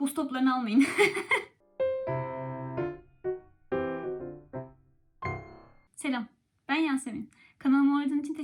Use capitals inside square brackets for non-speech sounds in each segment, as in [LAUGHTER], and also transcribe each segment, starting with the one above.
Buz toplarını almayın. [LAUGHS]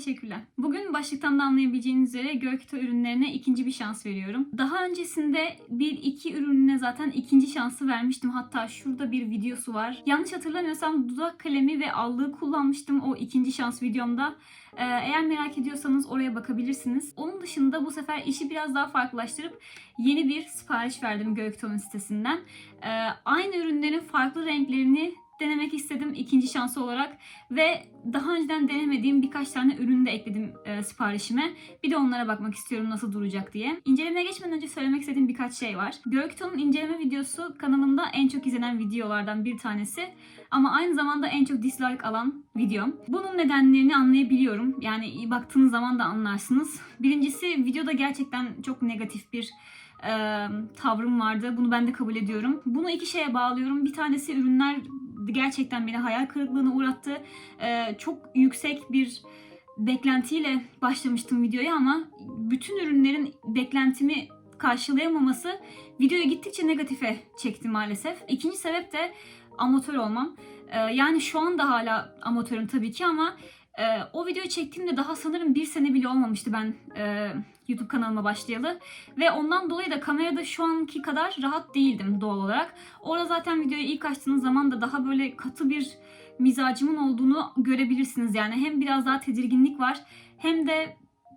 teşekkürler. Bugün başlıktan da anlayabileceğiniz üzere Göktuğ ürünlerine ikinci bir şans veriyorum. Daha öncesinde bir iki ürününe zaten ikinci şansı vermiştim. Hatta şurada bir videosu var. Yanlış hatırlamıyorsam dudak kalemi ve allığı kullanmıştım o ikinci şans videomda. Ee, eğer merak ediyorsanız oraya bakabilirsiniz. Onun dışında bu sefer işi biraz daha farklılaştırıp yeni bir sipariş verdim Göktuğ'un sitesinden. Ee, aynı ürünlerin farklı renklerini denemek istedim ikinci şansı olarak ve daha önceden denemediğim birkaç tane ürünü de ekledim e, siparişime. Bir de onlara bakmak istiyorum nasıl duracak diye. İncelemeye geçmeden önce söylemek istediğim birkaç şey var. Göktuğ'un inceleme videosu kanalımda en çok izlenen videolardan bir tanesi. Ama aynı zamanda en çok dislike alan videom. Bunun nedenlerini anlayabiliyorum. Yani iyi baktığınız zaman da anlarsınız. Birincisi videoda gerçekten çok negatif bir e, tavrım vardı. Bunu ben de kabul ediyorum. Bunu iki şeye bağlıyorum. Bir tanesi ürünler gerçekten beni hayal kırıklığına uğrattı. E, çok yüksek bir beklentiyle başlamıştım videoya ama bütün ürünlerin beklentimi karşılayamaması videoyu gittikçe negatife çekti maalesef. İkinci sebep de amatör olmam. E, yani şu anda hala amatörüm tabii ki ama e, o videoyu çektiğimde daha sanırım bir sene bile olmamıştı ben e, YouTube kanalıma başlayalı. Ve ondan dolayı da kamerada şu anki kadar rahat değildim doğal olarak. Orada zaten videoyu ilk açtığınız zaman da daha böyle katı bir mizacımın olduğunu görebilirsiniz. Yani hem biraz daha tedirginlik var hem de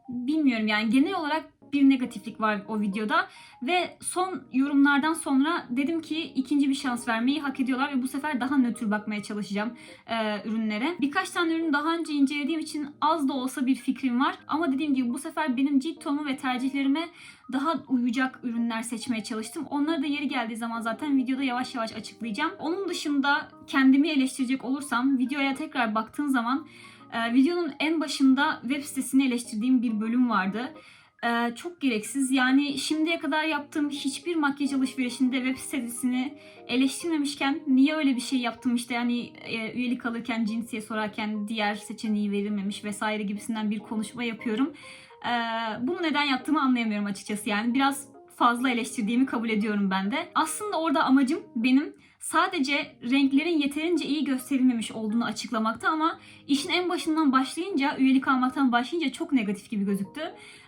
bilmiyorum yani genel olarak bir negatiflik var o videoda ve son yorumlardan sonra dedim ki ikinci bir şans vermeyi hak ediyorlar ve bu sefer daha nötr bakmaya çalışacağım e, ürünlere. Birkaç tane ürünü daha önce incelediğim için az da olsa bir fikrim var ama dediğim gibi bu sefer benim cilt tonumu ve tercihlerime daha uyacak ürünler seçmeye çalıştım. Onları da yeri geldiği zaman zaten videoda yavaş yavaş açıklayacağım. Onun dışında kendimi eleştirecek olursam videoya tekrar baktığın zaman e, videonun en başında web sitesini eleştirdiğim bir bölüm vardı. Ee, çok gereksiz. Yani şimdiye kadar yaptığım hiçbir makyaj alışverişinde web sitesini eleştirmemişken niye öyle bir şey yaptım işte yani e, üyelik alırken cinsiye sorarken diğer seçeneği verilmemiş vesaire gibisinden bir konuşma yapıyorum. Ee, bunu neden yaptığımı anlayamıyorum açıkçası yani biraz fazla eleştirdiğimi kabul ediyorum ben de. Aslında orada amacım benim sadece renklerin yeterince iyi gösterilmemiş olduğunu açıklamakta ama işin en başından başlayınca, üyelik almaktan başlayınca çok negatif gibi gözüktü.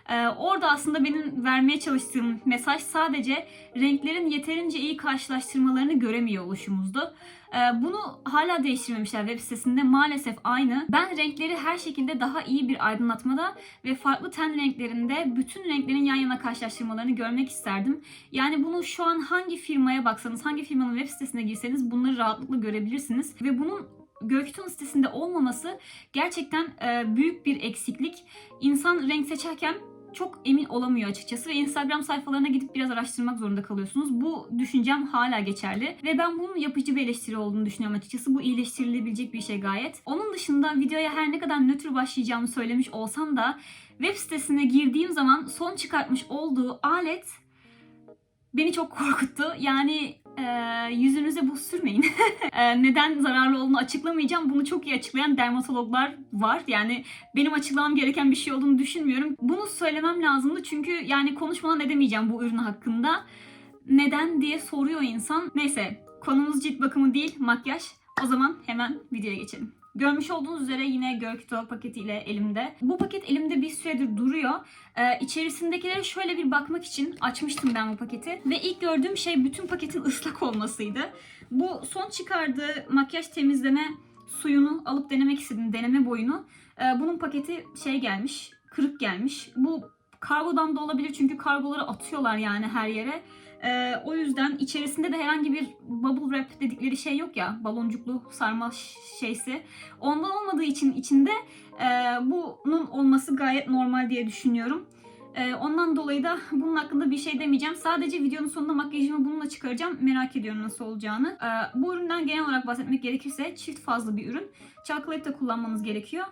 Ee, orada aslında benim vermeye çalıştığım mesaj sadece renklerin yeterince iyi karşılaştırmalarını göremiyor oluşumuzdu. Ee, bunu hala değiştirmemişler web sitesinde maalesef aynı. Ben renkleri her şekilde daha iyi bir aydınlatmada ve farklı ten renklerinde bütün renklerin yan yana karşılaştırmalarını görmek isterdim. Yani bunu şu an hangi firmaya baksanız, hangi firmanın web sitesine girseniz bunları rahatlıkla görebilirsiniz. Ve bunun Göktuğ'un sitesinde olmaması gerçekten e, büyük bir eksiklik. İnsan renk seçerken çok emin olamıyor açıkçası ve Instagram sayfalarına gidip biraz araştırmak zorunda kalıyorsunuz. Bu düşüncem hala geçerli ve ben bunun yapıcı bir eleştiri olduğunu düşünüyorum açıkçası. Bu iyileştirilebilecek bir şey gayet. Onun dışında videoya her ne kadar nötr başlayacağımı söylemiş olsam da web sitesine girdiğim zaman son çıkartmış olduğu alet beni çok korkuttu. Yani e, yüzünüze buz sürmeyin. [LAUGHS] e, neden zararlı olduğunu açıklamayacağım. Bunu çok iyi açıklayan dermatologlar var. Yani benim açıklamam gereken bir şey olduğunu düşünmüyorum. Bunu söylemem lazımdı çünkü yani konuşmadan edemeyeceğim bu ürün hakkında. Neden diye soruyor insan. Neyse konumuz cilt bakımı değil makyaj. O zaman hemen videoya geçelim. Görmüş olduğunuz üzere yine Görkito paketiyle elimde. Bu paket elimde bir süredir duruyor. Ee, içerisindekilere şöyle bir bakmak için açmıştım ben bu paketi. Ve ilk gördüğüm şey bütün paketin ıslak olmasıydı. Bu son çıkardığı makyaj temizleme suyunu alıp denemek istedim. Deneme boyunu. Ee, bunun paketi şey gelmiş. Kırık gelmiş. Bu kargodan da olabilir çünkü kargoları atıyorlar yani her yere. Ee, o yüzden içerisinde de herhangi bir bubble wrap dedikleri şey yok ya baloncuklu sarma şeysi. Ondan olmadığı için içinde e, bunun olması gayet normal diye düşünüyorum. E, ondan dolayı da bunun hakkında bir şey demeyeceğim. Sadece videonun sonunda makyajımı bununla çıkaracağım. Merak ediyorum nasıl olacağını. E, bu üründen genel olarak bahsetmek gerekirse çift fazlı bir ürün. Çalkalayıp da kullanmanız gerekiyor.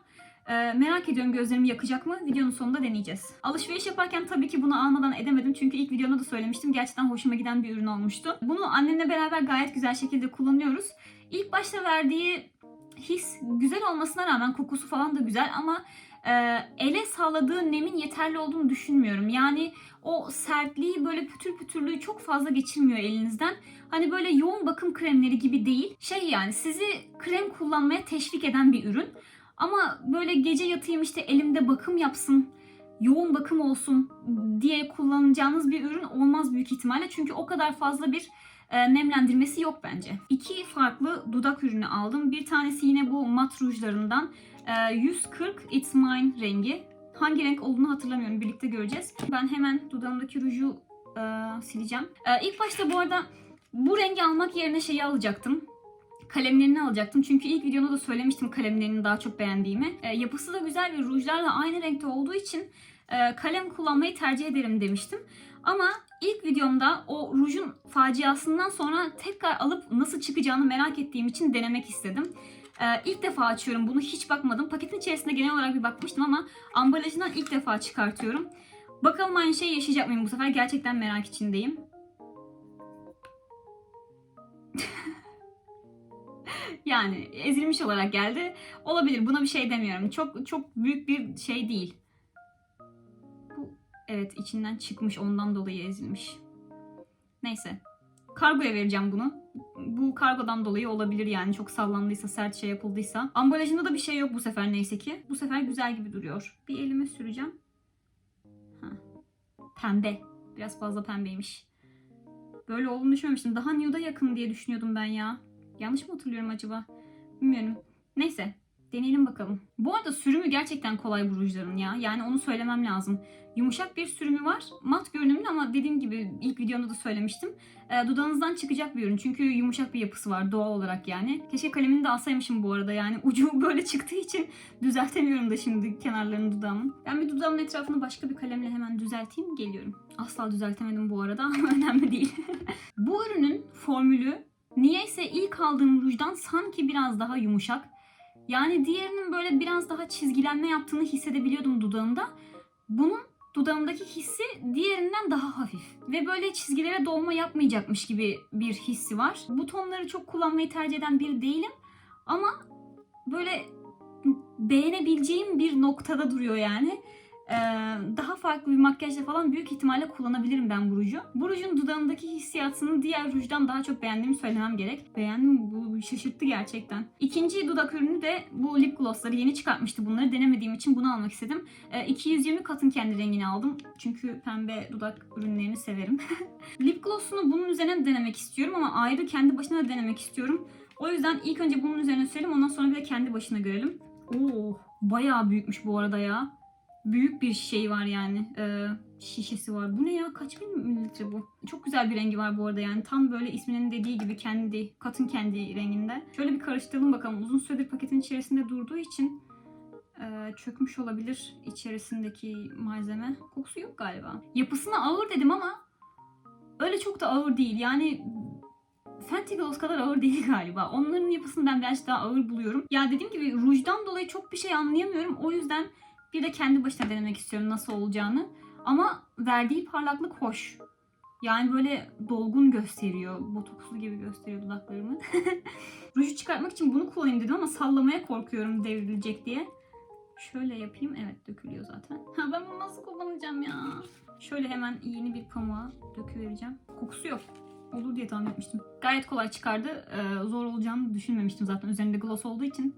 Ee, merak ediyorum gözlerimi yakacak mı? Videonun sonunda deneyeceğiz. Alışveriş yaparken tabii ki bunu almadan edemedim. Çünkü ilk videomda da söylemiştim. Gerçekten hoşuma giden bir ürün olmuştu. Bunu annemle beraber gayet güzel şekilde kullanıyoruz. İlk başta verdiği his güzel olmasına rağmen kokusu falan da güzel ama e, ele sağladığı nemin yeterli olduğunu düşünmüyorum. Yani o sertliği böyle pütür pütürlüğü çok fazla geçirmiyor elinizden. Hani böyle yoğun bakım kremleri gibi değil. Şey yani sizi krem kullanmaya teşvik eden bir ürün. Ama böyle gece yatayım işte elimde bakım yapsın, yoğun bakım olsun diye kullanacağınız bir ürün olmaz büyük ihtimalle. Çünkü o kadar fazla bir e, nemlendirmesi yok bence. İki farklı dudak ürünü aldım. Bir tanesi yine bu mat rujlarından. E, 140 It's Mine rengi. Hangi renk olduğunu hatırlamıyorum. Birlikte göreceğiz. Ben hemen dudağımdaki ruju e, sileceğim. E, ilk başta bu arada bu rengi almak yerine şeyi alacaktım. Kalemlerini alacaktım. Çünkü ilk videomda da söylemiştim kalemlerini daha çok beğendiğimi. E, yapısı da güzel ve rujlarla aynı renkte olduğu için e, kalem kullanmayı tercih ederim demiştim. Ama ilk videomda o rujun faciasından sonra tekrar alıp nasıl çıkacağını merak ettiğim için denemek istedim. Ee, ilk defa açıyorum bunu hiç bakmadım. Paketin içerisinde genel olarak bir bakmıştım ama ambalajından ilk defa çıkartıyorum. Bakalım aynı şeyi yaşayacak mıyım bu sefer gerçekten merak içindeyim. Yani ezilmiş olarak geldi. Olabilir buna bir şey demiyorum. Çok çok büyük bir şey değil. Bu evet içinden çıkmış ondan dolayı ezilmiş. Neyse. Kargoya vereceğim bunu. Bu kargodan dolayı olabilir yani çok sallandıysa, sert şey yapıldıysa. Ambalajında da bir şey yok bu sefer neyse ki. Bu sefer güzel gibi duruyor. Bir elime süreceğim. Ha. Pembe. Biraz fazla pembeymiş. Böyle olduğunu düşünmemiştim. Daha nude'a yakın diye düşünüyordum ben ya. Yanlış mı hatırlıyorum acaba? Bilmiyorum. Neyse. Deneyelim bakalım. Bu arada sürümü gerçekten kolay bu rujların ya. Yani onu söylemem lazım. Yumuşak bir sürümü var. Mat görünümlü ama dediğim gibi ilk videomda da söylemiştim. E, dudağınızdan çıkacak bir ürün. Çünkü yumuşak bir yapısı var doğal olarak yani. Keşke kalemini de alsaymışım bu arada yani. [LAUGHS] Ucu böyle çıktığı için düzeltemiyorum da şimdi kenarlarını dudağımın. Ben bir dudağımın etrafını başka bir kalemle hemen düzelteyim geliyorum. Asla düzeltemedim bu arada ama [LAUGHS] önemli değil. [LAUGHS] bu ürünün formülü niyeyse ilk aldığım rujdan sanki biraz daha yumuşak. Yani diğerinin böyle biraz daha çizgilenme yaptığını hissedebiliyordum dudağımda. Bunun dudağımdaki hissi diğerinden daha hafif. Ve böyle çizgilere dolma yapmayacakmış gibi bir hissi var. Bu tonları çok kullanmayı tercih eden biri değilim. Ama böyle beğenebileceğim bir noktada duruyor yani. Ee, daha farklı bir makyajla falan büyük ihtimalle kullanabilirim ben bu ruju. Bu rujun dudağımdaki hissiyatını diğer rujdan daha çok beğendiğimi söylemem gerek. Beğendim bu şaşırttı gerçekten. İkinci dudak ürünü de bu lip glossları yeni çıkartmıştı bunları. Denemediğim için bunu almak istedim. Ee, 220 katın kendi rengini aldım. Çünkü pembe dudak ürünlerini severim. [LAUGHS] lip glossunu bunun üzerine denemek istiyorum ama ayrı kendi başına da denemek istiyorum. O yüzden ilk önce bunun üzerine sürelim ondan sonra bir de kendi başına görelim. Oo, bayağı büyükmüş bu arada ya büyük bir şey var yani. Ee, şişesi var. Bu ne ya? Kaç mililitre bu? Çok güzel bir rengi var bu arada yani. Tam böyle isminin dediği gibi kendi, katın kendi renginde. Şöyle bir karıştıralım bakalım. Uzun süredir paketin içerisinde durduğu için e, çökmüş olabilir içerisindeki malzeme. Kokusu yok galiba. Yapısına ağır dedim ama öyle çok da ağır değil. Yani Fenty Gloss kadar ağır değil galiba. Onların yapısını ben birazcık daha ağır buluyorum. Ya dediğim gibi rujdan dolayı çok bir şey anlayamıyorum. O yüzden bir de kendi başına denemek istiyorum nasıl olacağını. Ama verdiği parlaklık hoş. Yani böyle dolgun gösteriyor. Botokslu gibi gösteriyor dudaklarımı. [LAUGHS] Ruju çıkartmak için bunu kullanayım dedim ama sallamaya korkuyorum devrilecek diye. Şöyle yapayım. Evet dökülüyor zaten. Ha ben bunu nasıl kullanacağım ya? Şöyle hemen yeni bir pamuğa döküvereceğim. Kokusu yok. Olur diye tahmin etmiştim. Gayet kolay çıkardı. Ee, zor olacağını düşünmemiştim zaten. Üzerinde gloss olduğu için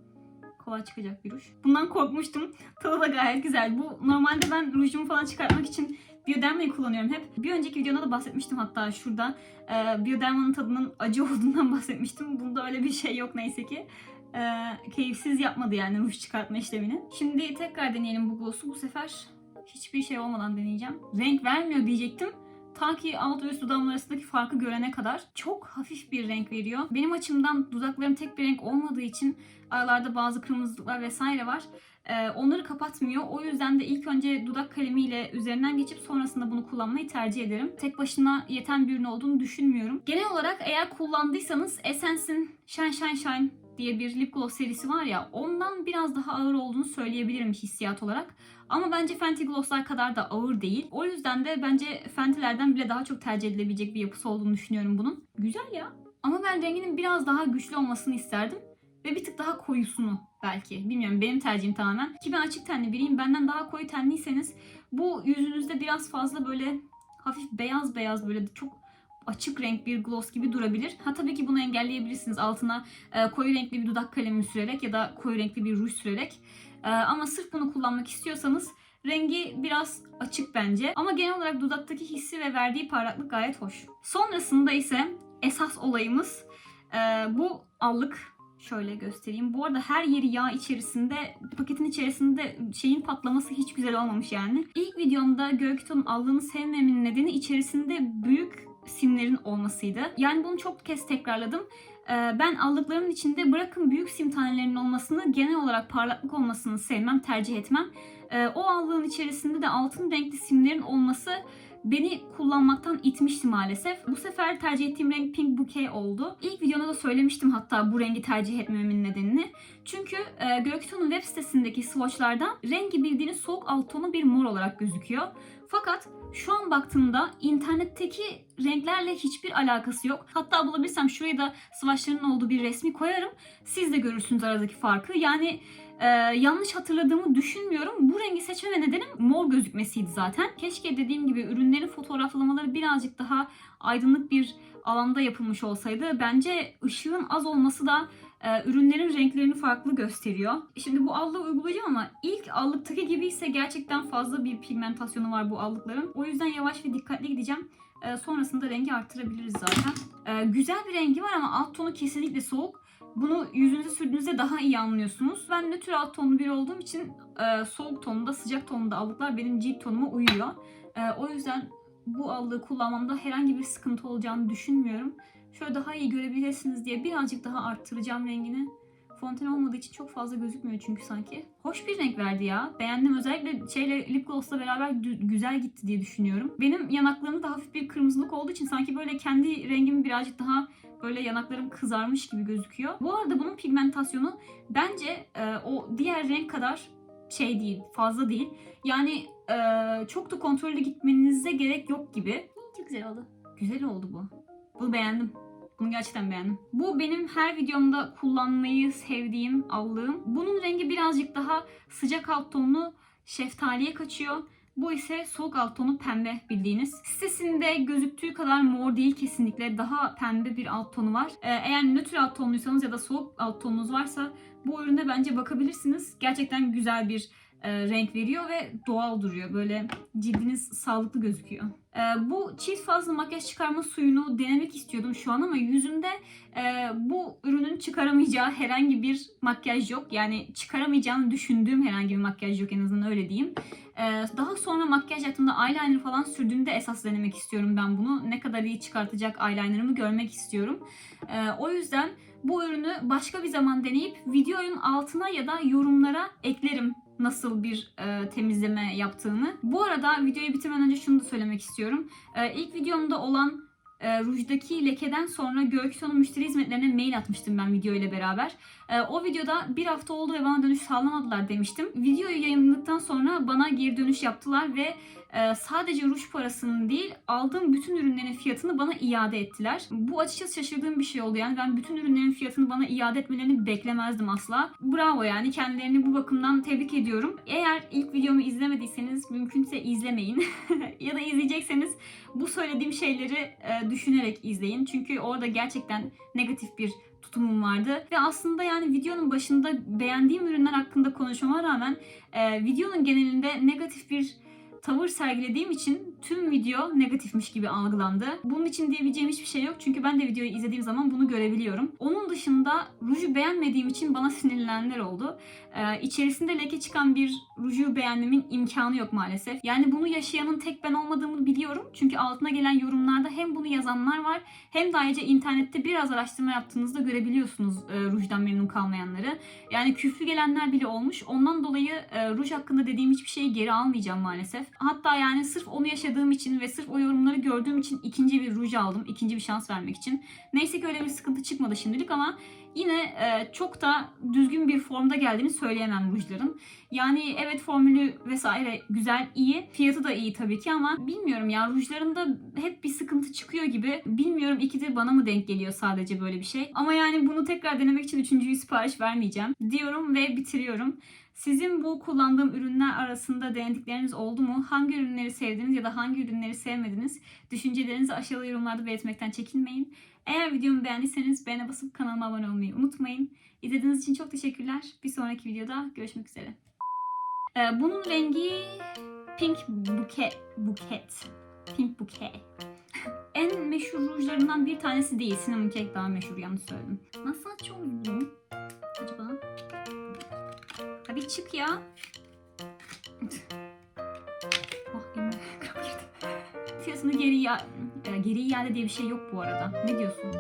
kolay çıkacak bir ruj. Bundan korkmuştum. Tadı da gayet güzel. Bu normalde ben rujumu falan çıkartmak için Bioderma'yı kullanıyorum hep. Bir önceki videoda da bahsetmiştim hatta şurada. Ee, Bioderma'nın tadının acı [LAUGHS] olduğundan bahsetmiştim. Bunda öyle bir şey yok neyse ki. Ee, keyifsiz yapmadı yani ruj çıkartma işlemini. Şimdi tekrar deneyelim bu gloss'u. Bu sefer hiçbir şey olmadan deneyeceğim. Renk vermiyor diyecektim. Ta ki alt ve üst dudağım arasındaki farkı görene kadar çok hafif bir renk veriyor. Benim açımdan dudaklarım tek bir renk olmadığı için aralarda bazı kırmızılıklar vesaire var. Ee, onları kapatmıyor. O yüzden de ilk önce dudak kalemiyle üzerinden geçip sonrasında bunu kullanmayı tercih ederim. Tek başına yeten bir ürün olduğunu düşünmüyorum. Genel olarak eğer kullandıysanız Essence'in Shine Shine Shine diye bir lip gloss serisi var ya ondan biraz daha ağır olduğunu söyleyebilirim hissiyat olarak. Ama bence Fenty Gloss'lar kadar da ağır değil. O yüzden de bence Fenty'lerden bile daha çok tercih edilebilecek bir yapısı olduğunu düşünüyorum bunun. Güzel ya. Ama ben renginin biraz daha güçlü olmasını isterdim. Ve bir tık daha koyusunu. belki. Bilmiyorum benim tercihim tamamen. Ki ben açık tenli biriyim. Benden daha koyu tenliyseniz bu yüzünüzde biraz fazla böyle hafif beyaz beyaz böyle çok açık renk bir gloss gibi durabilir. Ha tabii ki bunu engelleyebilirsiniz altına e, koyu renkli bir dudak kalemi sürerek ya da koyu renkli bir ruj sürerek. E, ama sırf bunu kullanmak istiyorsanız rengi biraz açık bence. Ama genel olarak dudaktaki hissi ve verdiği parlaklık gayet hoş. Sonrasında ise esas olayımız e, bu allık. Şöyle göstereyim. Bu arada her yeri yağ içerisinde, paketin içerisinde şeyin patlaması hiç güzel olmamış yani. İlk videomda Görküton'un allığını sevmemin nedeni içerisinde büyük simlerin olmasıydı. Yani bunu çok kez tekrarladım. Ee, Ben aldıklarımın içinde bırakın büyük sim tanelerinin olmasını genel olarak parlaklık olmasını sevmem, tercih etmem. Ee, O allığın içerisinde de altın renkli simlerin olması beni kullanmaktan itmişti maalesef. Bu sefer tercih ettiğim renk Pink Bouquet oldu. İlk videomda da söylemiştim hatta bu rengi tercih etmememin nedenini. Çünkü e, Görküton'un web sitesindeki swatchlardan rengi bildiğiniz soğuk alt tonu bir mor olarak gözüküyor. Fakat şu an baktığımda internetteki renklerle hiçbir alakası yok. Hatta bulabilirsem şuraya da swatchların olduğu bir resmi koyarım. Siz de görürsünüz aradaki farkı. Yani e, yanlış hatırladığımı düşünmüyorum. Bu rengi seçmeme nedenim mor gözükmesiydi zaten. Keşke dediğim gibi ürünlerin fotoğraflamaları birazcık daha aydınlık bir alanda yapılmış olsaydı. Bence ışığın az olması da e, ürünlerin renklerini farklı gösteriyor. Şimdi bu allığı uygulayacağım ama ilk allıktaki gibi ise gerçekten fazla bir pigmentasyonu var bu allıkların. O yüzden yavaş ve dikkatli gideceğim. E, sonrasında rengi arttırabiliriz zaten. E, güzel bir rengi var ama alt tonu kesinlikle soğuk. Bunu yüzünüze sürdüğünüzde daha iyi anlıyorsunuz. Ben nötr alt tonlu biri olduğum için e, soğuk tonunda, sıcak tonunda allıklar benim cilt tonuma uyuyor. E, o yüzden bu allığı kullanmamda herhangi bir sıkıntı olacağını düşünmüyorum. Şöyle daha iyi görebilirsiniz diye birazcık daha arttıracağım rengini. Fonten olmadığı için çok fazla gözükmüyor çünkü sanki. Hoş bir renk verdi ya. Beğendim. Özellikle şeyle lip gloss'la beraber güzel gitti diye düşünüyorum. Benim yanaklarımda da hafif bir kırmızılık olduğu için sanki böyle kendi rengimi birazcık daha böyle yanaklarım kızarmış gibi gözüküyor. Bu arada bunun pigmentasyonu bence e, o diğer renk kadar şey değil, fazla değil. Yani e, çok da kontrollü gitmenize gerek yok gibi. Çok güzel oldu. Güzel oldu bu. Bunu beğendim. Bunu gerçekten beğendim. Bu benim her videomda kullanmayı sevdiğim allığım. Bunun rengi birazcık daha sıcak alt tonlu şeftaliye kaçıyor. Bu ise soğuk alt tonu pembe bildiğiniz. Sitesinde gözüktüğü kadar mor değil kesinlikle. Daha pembe bir alt tonu var. Ee, eğer nötr alt tonluysanız ya da soğuk alt tonunuz varsa bu ürüne bence bakabilirsiniz. Gerçekten güzel bir e, renk veriyor ve doğal duruyor. Böyle cildiniz sağlıklı gözüküyor. E, bu çift fazla makyaj çıkarma suyunu denemek istiyordum şu an ama yüzümde e, bu ürünün çıkaramayacağı herhangi bir makyaj yok. Yani çıkaramayacağını düşündüğüm herhangi bir makyaj yok en azından öyle diyeyim. E, daha sonra makyaj yaptığımda eyeliner falan sürdüğümde esas denemek istiyorum ben bunu. Ne kadar iyi çıkartacak eyelinerımı görmek istiyorum. E, o yüzden bu ürünü başka bir zaman deneyip videonun altına ya da yorumlara eklerim nasıl bir e, temizleme yaptığını. Bu arada videoyu bitirmeden önce şunu da söylemek istiyorum. E, ilk videomda olan e, rujdaki lekeden sonra Görküton'un müşteri hizmetlerine mail atmıştım ben video ile beraber. E, o videoda bir hafta oldu ve bana dönüş sağlamadılar demiştim. Videoyu yayınladıktan sonra bana geri dönüş yaptılar ve e, sadece ruj parasının değil aldığım bütün ürünlerin fiyatını bana iade ettiler. Bu açıkçası şaşırdığım bir şey oldu yani ben bütün ürünlerin fiyatını bana iade etmelerini beklemezdim asla. Bravo yani kendilerini bu bakımdan tebrik ediyorum. Eğer ilk videomu izlemediyseniz mümkünse izlemeyin [LAUGHS] ya da izleyecekseniz bu söylediğim şeyleri e, düşünerek izleyin. Çünkü orada gerçekten negatif bir tutumum vardı. Ve aslında yani videonun başında beğendiğim ürünler hakkında konuşmama rağmen e, videonun genelinde negatif bir tavır sergilediğim için tüm video negatifmiş gibi algılandı. Bunun için diyebileceğim hiçbir şey yok. Çünkü ben de videoyu izlediğim zaman bunu görebiliyorum. Onun dışında ruju beğenmediğim için bana sinirlenenler oldu. Ee, içerisinde leke çıkan bir ruju beğenmemin imkanı yok maalesef. Yani bunu yaşayanın tek ben olmadığımı biliyorum. Çünkü altına gelen yorumlarda hem bunu yazanlar var hem de ayrıca internette biraz araştırma yaptığınızda görebiliyorsunuz e, rujdan memnun kalmayanları. Yani küfrü gelenler bile olmuş. Ondan dolayı e, ruj hakkında dediğim hiçbir şeyi geri almayacağım maalesef. Hatta yani sırf onu yaşadığım yaşadığım için ve sırf o yorumları gördüğüm için ikinci bir ruj aldım. ikinci bir şans vermek için. Neyse ki öyle bir sıkıntı çıkmadı şimdilik ama yine e, çok da düzgün bir formda geldiğini söyleyemem rujların. Yani evet formülü vesaire güzel, iyi. Fiyatı da iyi tabii ki ama bilmiyorum ya rujlarında hep bir sıkıntı çıkıyor gibi. Bilmiyorum ikide bana mı denk geliyor sadece böyle bir şey. Ama yani bunu tekrar denemek için üçüncüyü sipariş vermeyeceğim diyorum ve bitiriyorum. Sizin bu kullandığım ürünler arasında denedikleriniz oldu mu? Hangi ürünleri sevdiniz ya da hangi ürünleri sevmediniz? Düşüncelerinizi aşağıda yorumlarda belirtmekten çekinmeyin. Eğer videomu beğendiyseniz beğene basıp kanalıma abone olmayı unutmayın. İzlediğiniz için çok teşekkürler. Bir sonraki videoda görüşmek üzere. Ee, bunun rengi Pink Bouquet. Bouquet. Pink Bouquet. [LAUGHS] en meşhur rujlarından bir tanesi değil. Cinnamon Cake daha meşhur yanlış söyledim. Nasıl açıyoruz bunu? Acaba? Hadi çık ya. [LAUGHS] oh. Fiyatını geri, e, geri iade diye bir şey yok bu arada. Ne diyorsun?